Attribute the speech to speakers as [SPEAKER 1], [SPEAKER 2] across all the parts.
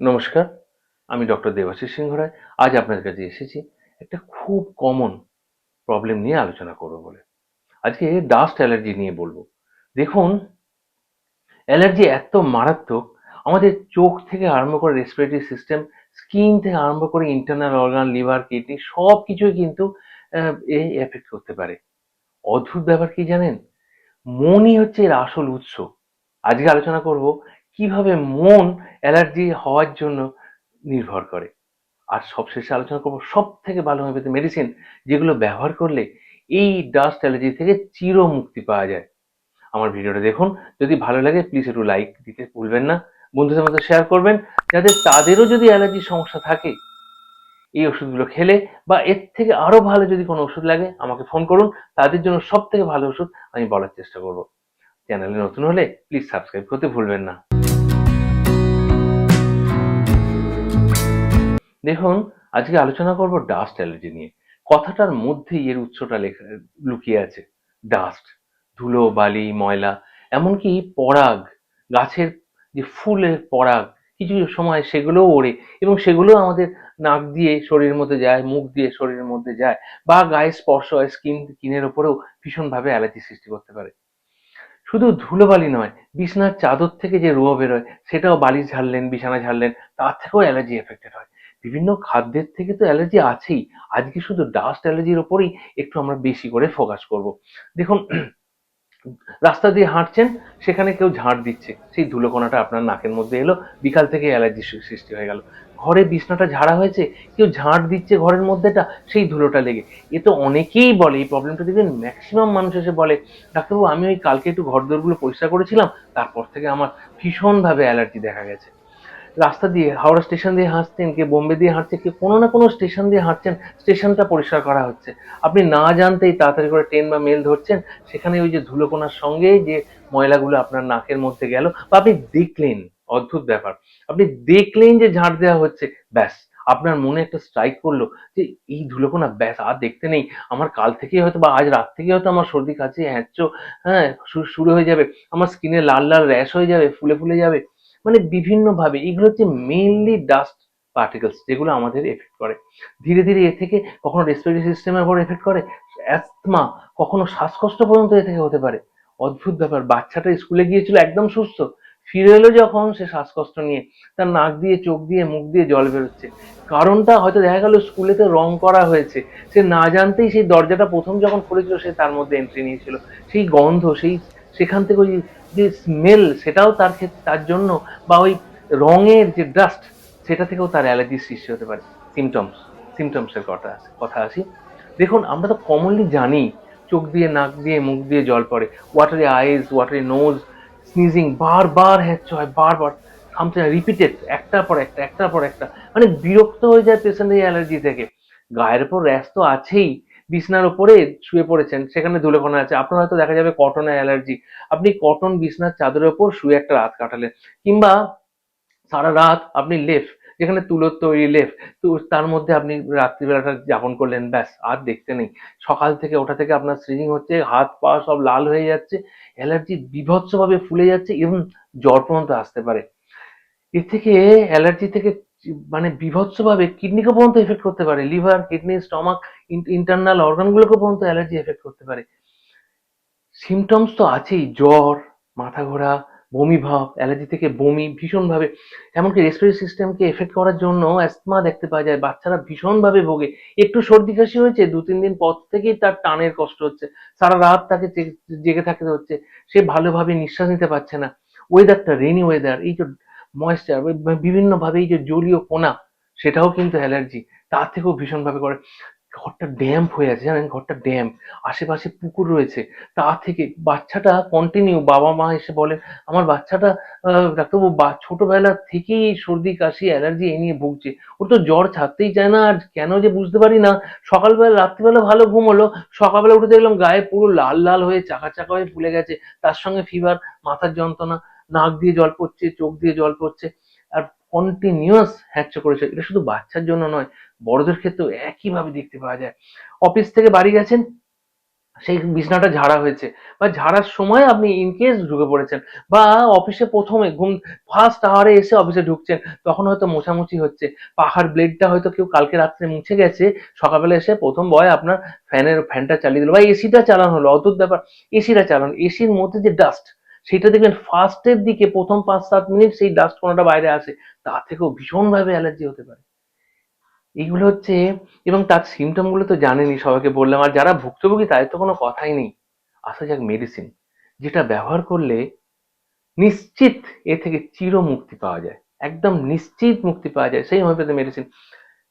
[SPEAKER 1] নমস্কার, আমি ডক্টর দেবাশিস সিংহ রায়। আজ আপনাদের কাছে এসেছি একটা খুব কমন প্রবলেম নিয়ে আলোচনা করব বলে। আজকে ডাস্ট অ্যালার্জি নিয়ে বলব। দেখুন অ্যালার্জি এত মারাত্মক, আমাদের চোখ থেকে আরম্ভ করে রেসপিরেটরি সিস্টেম স্কিন থেকে আরম্ভ করে ইন্টারনাল অর্গান লিভার কিডনি সব কিছুই কিন্তু এই এফেক্ট করতে পারে। অদ্ভুত ব্যাপার কি জানেন? মনই হচ্ছে এর আসল উৎস। আজকে আলোচনা করব কীভাবে মন অ্যালার্জি হওয়ার জন্য নির্ভর করে? আর সবশেষে আলোচনা করব সব থেকে ভালো হোমিওপ্যাথি মেডিসিন যেগুলো ব্যবহার করলে এই ডাস্ট অ্যালার্জি থেকে চির মুক্তি পাওয়া যায়। আমার ভিডিওটা দেখুন, যদি ভালো লাগে প্লিজ একটু লাইক দিতে ভুলবেন না, বন্ধুদের মধ্যে শেয়ার করবেন, যাতে তাদেরও যদি অ্যালার্জির সমস্যা থাকে, এই ওষুধগুলো খেলে বা এর থেকে আরও ভালো যদি কোনো ওষুধ লাগে, আমাকে ফোন করুন, তাদের জন্য সব থেকে ভালো ওষুধ আমি বলার চেষ্টা করব। চ্যানেলে নতুন হলে প্লিজ সাবস্ক্রাইব করতে ভুলবেন না। দেখুন, আজকে আলোচনা করব ডাস্ট অ্যালার্জি নিয়ে। কথাটার মধ্যেই এর উৎসটা লেখা, লুকিয়ে আছে। ডাস্ট ধুলো, বালি, ময়লা, এমনকি পরাগ, গাছের যে ফুলের পরাগ, কিছু সময় সেগুলোও ওড়ে এবং সেগুলো আমাদের নাক দিয়ে শরীরের মধ্যে যায়, মুখ দিয়ে শরীরের মধ্যে যায় বা গায়ে স্পর্শ হয় স্কিন স্কিনের ওপরেও ভীষণভাবে অ্যালার্জি সৃষ্টি করতে পারে। শুধু ধুলোবালি নয়, বিছানার চাদর থেকে যে রোয়া বেরোয়, সেটাও বালিশ ঝাড়লেন, বিছানা ঝাড়লেন, তার থেকেও অ্যালার্জি এফেক্টেড হয়। বিভিন্ন খাদ্যের থেকে তো অ্যালার্জি আছেই। আজকে শুধু ডাস্ট অ্যালার্জির ওপরেই একটু আমরা বেশি করে ফোকাস করব। দেখুন, রাস্তা দিয়ে হাঁটছেন, সেখানে কেউ ঝাড় দিচ্ছে। সেই ধুলোকণাটা আপনার নাকের মধ্যে এলো, বিকাল থেকে অ্যালার্জি সৃষ্টি হয়ে গেল। ঘরে বিছনাটা ঝাড়া হয়েছে, কেউ ঝাড় দিচ্ছে ঘরের মধ্যেটা, সেই ধুলোটা লেগে। এ তো অনেকেই বলে, এই প্রবলেমটা দেখবেন ম্যাক্সিমাম মানুষ এসে বলে, ডাক্তারবাবু, আমি ওই কালকে একটু ঘর পরিষ্কার করেছিলাম, তারপর থেকে আমার ভীষণভাবে অ্যালার্জি দেখা গেছে। রাস্তা দিয়ে, হাওড়া স্টেশন দিয়ে হাঁটছেন, কে বোম্বে দিয়ে হাঁটছে কে কোনো না কোনো স্টেশন দিয়ে হাঁটছেন, স্টেশনটা পরিষ্কার করা হচ্ছে। আপনি না জানতেই তাড়াতাড়ি করে ট্রেন বা মেল ধরছেন, সেখানে ওই যে ধুলোকোনার সঙ্গে যে ময়লাগুলো আপনার নাকের মধ্যে গেল, বা আপনি দেখলেন, অদ্ভুত ব্যাপার। আপনি দেখলেন যে ঝাড় দেওয়া হচ্ছে, ব্যাস, আপনার মনে একটা স্ট্রাইক করল যে, এই ধুলোকোনা, ব্যাস, আর দেখতে নেই। আমার কাল থেকেই হয়তো বা আজ রাত থেকেই হয়তো আমার সর্দি কাছে হ্যাঁচো হ্যাঁ শু- শুরু হয়ে যাবে। আমার স্কিনে লাল লাল র্যাশ হয়ে যাবে, ফুলে ফুলে যাবে। মানে বিভিন্ন ভাবে এগুলো হচ্ছে মেইনলি ডাস্ট পার্টিকেলস যেগুলো আমাদের এফেক্ট করে। ধীরে ধীরে এ থেকে কখনো রেসপিরেটরি সিস্টেমের উপর এফেক্ট করে অ্যাস্থমা কখনো শ্বাসকষ্ট পর্যন্ত এ থেকে হতে পারে। অদ্ভুত ব্যাপার, বাচ্চাটা স্কুলে গিয়েছিল একদম সুস্থ, ফিরে এলো যখন সে শ্বাসকষ্ট নিয়ে, তার নাক দিয়ে, চোখ দিয়ে, মুখ দিয়ে জল বেরোচ্ছে। কারণটা হয়তো দেখা গেল স্কুলেতে রং করা হয়েছে, সে না জানতেই সেই দরজাটা প্রথম যখন খুলেছিল সে তার মধ্যে এন্ট্রি নিয়েছিল। সেই গন্ধ, সেই, সেখান থেকে ওই যে স্মেল সেটাও তার ক্ষেত্রে তার জন্য বা ওই রঙের যে ডাস্ট সেটা থেকেও তার অ্যালার্জির সৃষ্টি হতে পারে। সিমটমস সিমটমসের কথা কথা আসি। দেখুন, আমরা তো কমনলি জানি, চোখ দিয়ে, নাক দিয়ে, মুখ দিয়ে জল পড়ে watery eyes watery nose sneezing বারবার হ্যাচ্ছ হয়, বারবার সামথিং রিপিটেড একটার পর একটা, একটার পর একটা মানে বিরক্ত হয়ে যায় পেশেন্ট এই অ্যালার্জি থেকে। গায়ের উপর র্যাশ তো আছেই বিছনার উপরে শুয়ে পড়েছেন, সেখানে ধুলোকণা আছে। আপনার হয়তো দেখা যাবে কটনের অ্যালার্জি আপনি কটন বিছনার চাদরের উপর শুয়ে একটা রাত কাটালেন। কিংবা সারা রাত আপনি লেফ যেখানে তুলোর তৈরি লেফ তো তার মধ্যে আপনি রাত্রিবেলাটা যাপন করলেন, ব্যাস, আর দেখতে নেই। সকাল থেকে ওঠা থেকে আপনার স্ট্রিজিং হচ্ছে, হাত পা সব লাল হয়ে যাচ্ছে অ্যালার্জি বিভৎসভাবে ফুলে যাচ্ছে এবং জ্বর পর্যন্ত আসতে পারে। এর থেকে অ্যালার্জি থেকে মানে বিভৎসভাবে কিডনিকে পর্যন্ত এফেক্ট করতে পারে। লিভার, কিডনি, স্টমাক ইন্টারনাল অর্গানগুলোকে পর্যন্ত অ্যালার্জি এফেক্ট করতে পারে। সিমটমস তো আছেই। জ্বর, মাথা ঘোরা, বমি ভাব অ্যালার্জি থেকে বমি ভীষণভাবে। এমনকি রেসপিরেটরি সিস্টেমকে এফেক্ট করার জন্য অ্যাস্তমা দেখতে পাওয়া যায়। বাচ্চারা ভীষণভাবে ভোগে। একটু সর্দি কাশি হয়েছে, দু, তিন দিন পর থেকেই তার টানের কষ্ট হচ্ছে। সারা রাত তাকে জেগে থাকতে হচ্ছে। সে ভালোভাবে নিঃশ্বাস নিতে পারছে না। ওয়েদারটা রেনি ওয়েদার এই যে ময়েশ্চার বিভিন্নভাবে এই যে জলীয় কোনা সেটাও কিন্তু অ্যালার্জি তার থেকেও ভীষণভাবে করে। ঘরটা ড্যাম্প হয়ে আছে, জানেন? ঘরটা ড্যাম্প আশেপাশে পুকুর রয়েছে। তা থেকে বাচ্চাটা কন্টিনিউ বাবা মা এসে বলেন আমার বাচ্চাটা ডাক্তারবাবু, বা- ছোটবেলা থেকেই সর্দি, কাশি অ্যালার্জি এ নিয়ে ভুগছে। ওর তো জ্বর ছাড়তেই চায় না আর কেন যে বুঝতে পারি না। সকালবেলা, রাত্রিবেলা ভালো ঘুম হলো। সকালবেলা উঠে দেখলাম গায়ে পুরো লাল লাল হয়ে চাকা চাকা হয়ে ফুলে গেছে। তার সঙ্গে ফিভার মাথার যন্ত্রণা। নাক দিয়ে জল পড়ছে, চোখ দিয়ে জল পড়ছে, আর কন্টিনিউয়াস হ্যাচ্ছ করেছে। এটা শুধু বাচ্চার জন্য নয়, বড়দের ক্ষেত্রেও একইভাবে দেখতে পাওয়া যায়। অফিস থেকে বাড়ি গেছেন, সেই বিছনাটা ঝাড়া হয়েছে। বা ঝাড়ার সময় আপনি ইনকেস ঢুকে পড়েছেন, বা অফিসে প্রথমে ঘুম ফার্স্ট আওয়ারে এসে অফিসে ঢুকছেন, তখন হয়তো মোছামুছি হচ্ছে। পাহাড় ব্লেডটা হয়তো কেউ কালকে রাত্রে মুছে গেছে, সকালবেলা এসে প্রথম বয় আপনার ফ্যানের ফ্যানটা চালিয়ে দিল, বা এসিটা চালানো হলো, অদ্ভুত ব্যাপার। এসিটা চালানো এসির মধ্যে যে ডাস্ট সেটা দেখবেন ফার্স্টের দিকে প্রথম পাঁচ সাত মিনিট সেই ডাস্ট কোনোটা বাইরে আসে তা থেকেও ভীষণভাবে অ্যালার্জি হতে পারে। এইগুলো হচ্ছে, এবং তার সিমটমগুলো তো জানেনই, সবাইকে বললাম, আর যারা ভুক্তভোগী তাদের তো কোনো কথাই নেই। আসা যাক মেডিসিন যেটা ব্যবহার করলে নিশ্চিত এ থেকে চির মুক্তি পাওয়া যায়। একদম নিশ্চিত মুক্তি পাওয়া যায় সেই হোমিওপ্যাথি মেডিসিন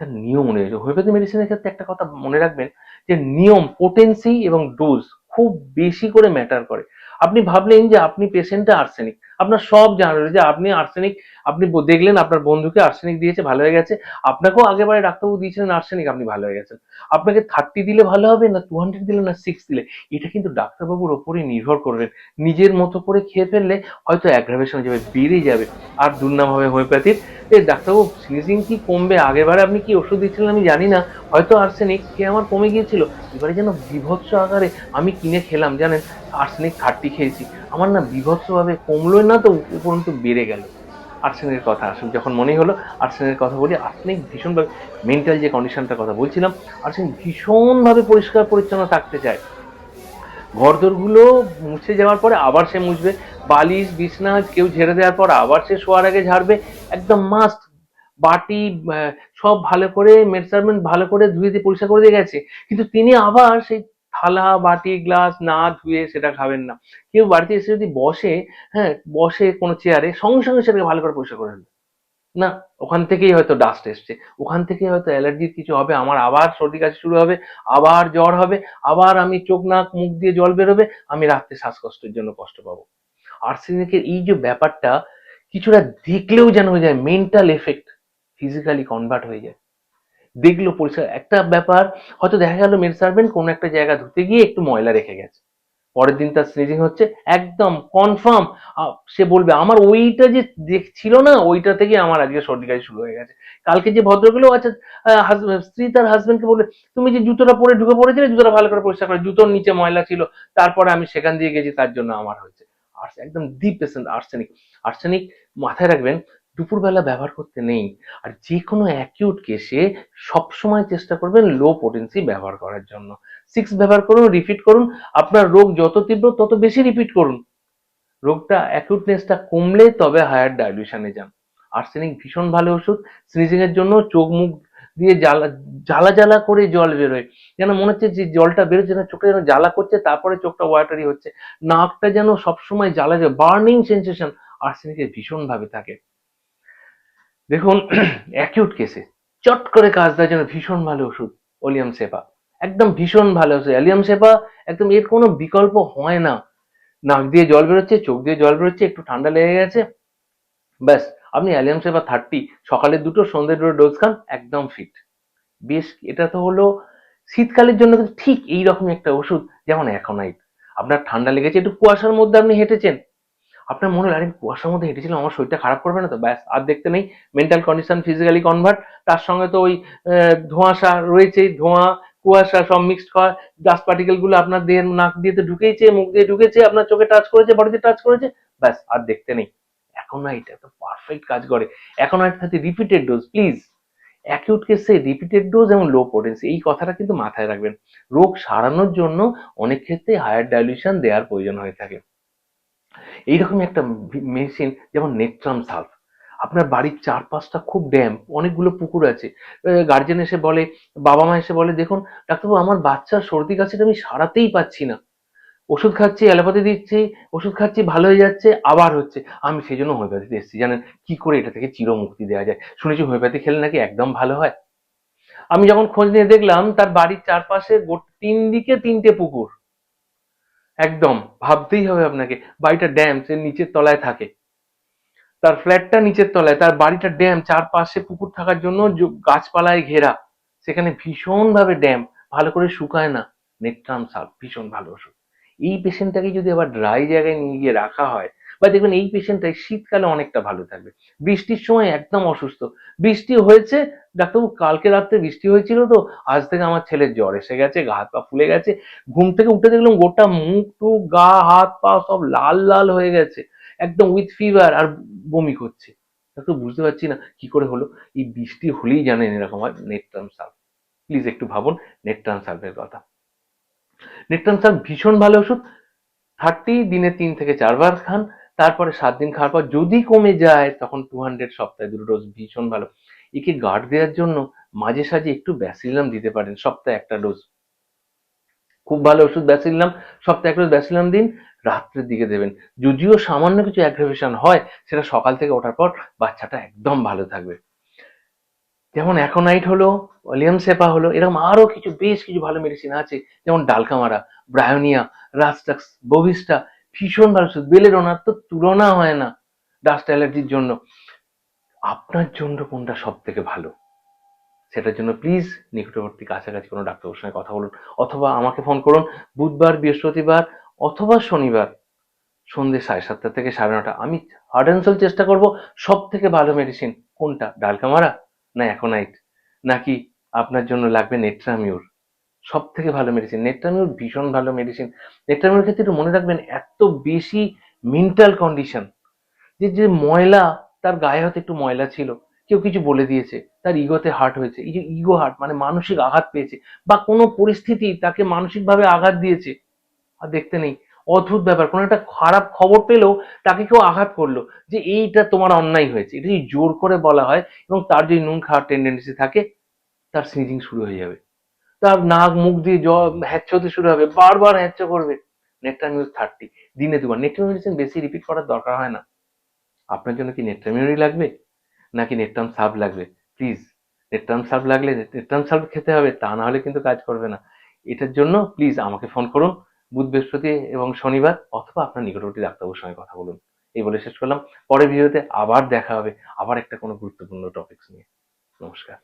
[SPEAKER 1] তার নিয়ম অনুযায়ী হোমিওপ্যাথি মেডিসিনের ক্ষেত্রে একটা কথা মনে রাখবেন যে, নিয়ম পোটেন্সি এবং ডোজ খুব বেশি করে ম্যাটার করে। আপনি ভাবলেন যে আপনি পেশেন্টটা আর্সেনিক আপনার সব জানা রয়েছে যে আপনি আর্সেনিক আপনি দেখলেন আপনার বন্ধুকে আর্সেনিক দিয়েছে, ভালো হয়ে গেছে। আপনাকেও আগেবারে ডাক্তারবাবু দিয়েছিলেন আর্সেনিক, আপনি ভালো হয়ে গেছেন। আপনাকে থার্টি দিলে ভালো হবে না টু হান্ড্রেড দিলে না সিক্স দিলে? এটা কিন্তু ডাক্তারবাবুর ওপরই নির্ভর করবেন। নিজের মতো করে খেয়ে ফেললে হয়তো অ্যাগ্রাভেশন যাবে বেড়ে যাবে। আর দুর্নাম হবে হোমিওপ্যাথির এ, ডাক্তারবাবু সিনিজিং কি কমবে? আগেরবারে আপনি কি ওষুধ দিচ্ছিলেন আমি জানি না। হয়তো আর্সেনিক খেয়ে আমার কমে গিয়েছিল। এবারে যেন বিভৎস আকারে আমি কিনে খেলাম, জানেন? আর্সেনিক থার্টি খেয়েছি। আমার না বিভৎসভাবে কমলোই না তো, উপরন্তু বেড়ে গেল। আর্সেনিকের কথা। আসুন যখন মনে হলো আর্সেনিকের কথা বলি আর্সেনিক ভীষণভাবে মেন্টাল যে কন্ডিশনটার কথা বলছিলাম আর্সেনিক ভীষণভাবে পরিষ্কার পরিচ্ছন্ন থাকতে চায়। ঘরদোরগুলো মুছে যাওয়ার পরে আবার সে মুছবে, বালিশ, বিছনা, কেউ ঝেড়ে দেওয়ার পর আবার সে শোয়ার আগে ঝাড়বে, একদম মাস্ট বাটি সব ভালো করে মেজারমেন্ট ভালো করে ধুয়ে দিয়ে পরিষ্কার করে দিয়ে গেছে। কিন্তু তিনি আবার সেই থালা, বাটি, গ্লাস না ধুয়ে সেটা খাবেন না। কেউ বাড়িতে এসে যদি বসে হ্যাঁ বসে কোনো চেয়ারে, সঙ্গে সঙ্গে সেটাকে ভালো করে পরিষ্কার করে না, ওখান থেকেই হয়তো ডাস্ট এসছে। ওখান থেকেই হয়তো অ্যালার্জির কিছু হবে, আমার আবার সর্দি কাশি শুরু হবে, আবার জ্বর হবে, আবার আমি চোখ, নাক, মুখ দিয়ে জল বেরোবে, আমি রাত্রে শ্বাসকষ্টের জন্য কষ্ট পাবো। আর্সেনিকের এই যে ব্যাপারটা, কিছুটা দেখলেও যেন হয়ে যায় মেন্টাল এফেক্ট ফিজিক্যালি কনভার্ট হয়ে যায়। দেখল পরিষ্কার। একটা ব্যাপার, হয়তো দেখা গেল মেড সার্ভেন্ট কোনো একটা জায়গা ধুতে গিয়ে একটু ময়লা রেখে গেছে। পরের দিন তার স্নিজিং হচ্ছে, একদম কনফার্ম সে বলবে, আমার ওইটা যে দেখছিল না, ওইটা থেকে আমার আজকে সর্দি কাশি শুরু হয়ে গেছে। কালকে যে ভদ্রগুলো আচ্ছা স্ত্রী তার হাজবেন্ডকে বলবে, তুমি যে জুতোটা পরে ঢুকে পড়েছিলে, জুতোটা ভালো করে পরিষ্কার করে, জুতোর নিচে ময়লা ছিল, তারপরে আমি সেখান দিয়ে গেছি, তার জন্য আমার হয়েছে। একদম ডিপ পেশেন্ট আর্সেনিক আর্সেনিক মাথায় রাখবেন দুপুরবেলা ব্যবহার করতে নেই। আর যে কোনো অ্যাকিউট কেসে সবসময় চেষ্টা করবেন লো পোটেন্সি ব্যবহার করার জন্য। সিক্স ব্যবহার করুন রিপিট করুন। আপনার রোগ যত তীব্র, তত বেশি রিপিট করুন। রোগটা অ্যাকিউটনেসটা কমলে তবে হায়ার ডাইলিউশনে যান। আর্সেনিক ভীষণ ভালো ওষুধ। স্নিজিং এর জন্য চোখ মুখ দিয়ে জ্বালা জ্বালা জ্বালা করে জল বেরোয়। যেন মনে হচ্ছে যে জলটা বেরোচ্ছে না চোখে যেন জ্বালা করছে, তারপরে চোখটা ওয়াটারি হচ্ছে। নাকটা যেন সবসময় জ্বালা যায় বার্নিং সেন্সেশন আর্সেনিকের ভীষণ ভাবে থাকে। দেখুন অ্যাকিউট কেসে চট করে কাজ দেওয়ার জন্য ভীষণ ভালো ওষুধ, ওলিয়াম সেপা। একদম ভীষণ ভালো ওষুধ। অ্যালিয়াম সেপা একদম এর কোনো বিকল্প হয় না। নাক দিয়ে জল বেরোচ্ছে, চোখ দিয়ে জল বেরোচ্ছে, একটু ঠান্ডা লেগে গেছে। ব্যাস, আপনি অ্যালিয়াম সেপা থার্টি সকালে দুটো, সন্ধ্যে দুটো ডোজ খান, একদম ফিট বেশ, এটা তো হলো শীতকালের জন্য কিন্তু ঠিক এইরকমই একটা ওষুধ, যেমন অ্যাকোনাইট আপনার ঠান্ডা লেগেছে, একটু কুয়াশার মধ্যে আপনি হেঁটেছেন আপনার মনে হলো, আরে, কুয়াশার মধ্যে হেঁটেছিলাম, আমার শরীরটা খারাপ করবে না তো? ব্যাস, আর দেখতে নেই। মেন্টাল কন্ডিশন ফিজিক্যালি কনভার্ট তার সঙ্গে তো ওই ধোঁয়াশা রয়েছেই, ধোঁয়া, কুয়াশা সব মিক্সড হয় ডাস্ট পার্টিকেলগুলো আপনার দেহের নাক দিয়ে তো ঢুকেইছে, মুখ দিয়ে ঢুকেছে আপনার চোখে টাচ করেছে বডিতে টাচ করেছে, ব্যাস, আর দেখতে নেই। এখন না, এটা তো পারফেক্ট কাজ করে। এখন আর সাথে রিপিটেড ডোজ প্লিজ অ্যাকিউট কেসে রিপিটেড ডোজ এবং লো পোটেন্সি এই কথাটা কিন্তু মাথায় রাখবেন। রোগ সারানোর জন্য অনেক ক্ষেত্রে হায়ার ডাইলিউশন দেওয়ার প্রয়োজন হয়ে থাকে। এইরকমই একটা মেশিন যেমন নেট্রাম সালফ। আপনার বাড়ির চারপাশটা খুব ড্যাম, অনেকগুলো পুকুর আছে। গার্জেন এসে বলে, বাবা মা এসে বলে, দেখুন, ডাক্তারবাবু, আমার বাচ্চার সর্দি কাশিটা আমি সারাতেই পাচ্ছি না। ওষুধ খাচ্ছি, অ্যালোপ্যাথি দিচ্ছি, ওষুধ খাচ্ছি, ভালো হয়ে যাচ্ছে, আবার হচ্ছে। আমি সেই জন্য হোমিওপ্যাথিতে এসেছি, জানেন? কি করে এটা থেকে চিরমুক্তি দেওয়া যায়? শুনেছি হোমিওপ্যাথি খেলে নাকি একদম ভালো হয়। আমি যখন খোঁজ নিয়ে দেখলাম, তার বাড়ির চারপাশে তিন দিকে তিনটে পুকুর। একদম, ভাবতেই হবে আপনাকে, বাড়িটা ড্যাম, সে নিচের তলায় থাকে। তার ফ্ল্যাটটা নিচের তলায়, তার বাড়িটা ড্যাম, চারপাশে পুকুর থাকার জন্য গাছপালায় ঘেরা। সেখানে ভীষণ ভাবে ড্যাম, ভালো করে শুকায় না। নেট্রাম সার, ভীষণ ভালো ওষুধ। এই পেশেন্টটাকে যদি আবার ড্রাই জায়গায় নিয়ে গিয়ে রাখা হয় বা দেখবেন এই পেশেন্টটাই শীতকালে অনেকটা ভালো থাকবে। বৃষ্টির সময় একদম অসুস্থ। বৃষ্টি হয়েছে, ডাক্তারবাবু, কালকে রাত্রে বৃষ্টি হয়েছিল তো, আজ থেকে আমার ছেলের জ্বর এসে গেছে, গা হাত পা ফুলে গেছে। ঘুম থেকে উঠে দেখলাম গোটা মুখ, টুক, গা, হাত, পা সব লাল লাল হয়ে গেছে। একদম উইথ ফিভার আর বমি করছে। তো বুঝতে পারছি না কি করে হলো? এই বৃষ্টি হলেই জানেন এরকম হয় নেট্রাম সালভ প্লিজ একটু ভাবুন নেট্রাম সালভের কথা। নেট্রাম সালভ ভীষণ ভালো ওষুধ। থার্টি দিনে তিন থেকে চারবার খান। তারপরে সাত দিন খাওয়ার পর যদি কমে যায়, তখন টু হান্ড্রেড সপ্তাহে দুটো ডোজ ভীষণ ভালো। একে গার্ড দেওয়ার জন্য মাঝে সাঝে একটু ব্যাসিলাম দিতে পারেন, সপ্তাহে একটা ডোজ খুব ভালো ওষুধ ব্যাসিলাম সপ্তাহে একটা ডোজ ব্যাসিলাম দিন, রাত্রের দিকে দেবেন। যদিও সামান্য কিছু অ্যাগ্রেভেশন হয়, সেটা সকাল থেকে ওঠার পর বাচ্চাটা একদম ভালো থাকবে। যেমন অ্যাকোনাইট হলো ওলিয়াম সেপা হলো, এরকম আরও কিছু, বেশ কিছু ভালো মেডিসিন আছে। যেমন ডালকামারা ব্রায়োনিয়া রাস্টাক্স বভিস্টা ভীষণ ভালো ওষুধ বেলেরোনার তো তুলনা হয় না ডাস্ট অ্যালার্জির জন্য। আপনার জন্য কোনটা সব থেকে ভালো? সেটার জন্য প্লিজ নিকটবর্তী কাছাকাছি কোনো ডাক্তারের সঙ্গে কথা বলুন। অথবা আমাকে ফোন করুন বুধবার, বৃহস্পতিবার অথবা শনিবার সন্ধ্যে সাড়ে সাতটা থেকে সাড়ে নটা। আমি হার্ড অ্যান্ড সোল চেষ্টা করব সব থেকে ভালো মেডিসিন কোনটা? ডালকামারা? না অ্যাকোনাইট নাকি আপনার জন্য লাগবে নেট্রামিউর সব থেকে ভালো মেডিসিন নেট্রামিউর ভীষণ ভালো মেডিসিন নেট্রামিউর ক্ষেত্রে একটু মনে রাখবেন, এত বেশি মেন্টাল কন্ডিশন যে যে ময়লা, তার গায়ে হয়তো একটু ময়লা ছিল, কেউ কিছু বলে দিয়েছে, তার ইগোতে হার্ট হয়েছে। এই যে ইগো হার্ট মানে মানসিক আঘাত পেয়েছে, বা কোনো পরিস্থিতি তাকে মানসিকভাবে আঘাত দিয়েছে, আর দেখতে নেই। অদ্ভুত ব্যাপার, কোনো একটা খারাপ খবর পেলেও তাকে কেউ আঘাত করল যে, এইটা তোমার অন্যায় হয়েছে। এটা যদি জোর করে বলা হয় এবং তার যদি নুন খাওয়ার টেন্ডেন্সি থাকে, তার স্নিজিং শুরু হয়ে যাবে। তার নাক, মুখ দিয়ে জল হ্যাচ্ছ হতে শুরু হবে, বারবার হ্যাচ্ছ করবে। নেট্রামিউর থার্টি দিনে দুবার। নেট্রামিউর মেডিসিন বেশি রিপিট করার দরকার হয় না। আপনার জন্য কি নেট্রামিউরই লাগবে? নাকি নেট্রাম সাব লাগবে? প্লিজ নেট্রাম সাব লাগলে নেট্রাম সাব খেতে হবে, তা না হলে কিন্তু কাজ করবে না। এটার জন্য প্লিজ আমাকে ফোন করুন। বুধ, বৃহস্পতি এবং শনিবার অথবা আপনার নিকটবর্তী ডাক্তারবাবুর সঙ্গে কথা বলুন। এই বলে শেষ করলাম। পরের ভিডিওতে আবার দেখা হবে। আবার একটা কোনো গুরুত্বপূর্ণ টপিকস নিয়ে। নমস্কার।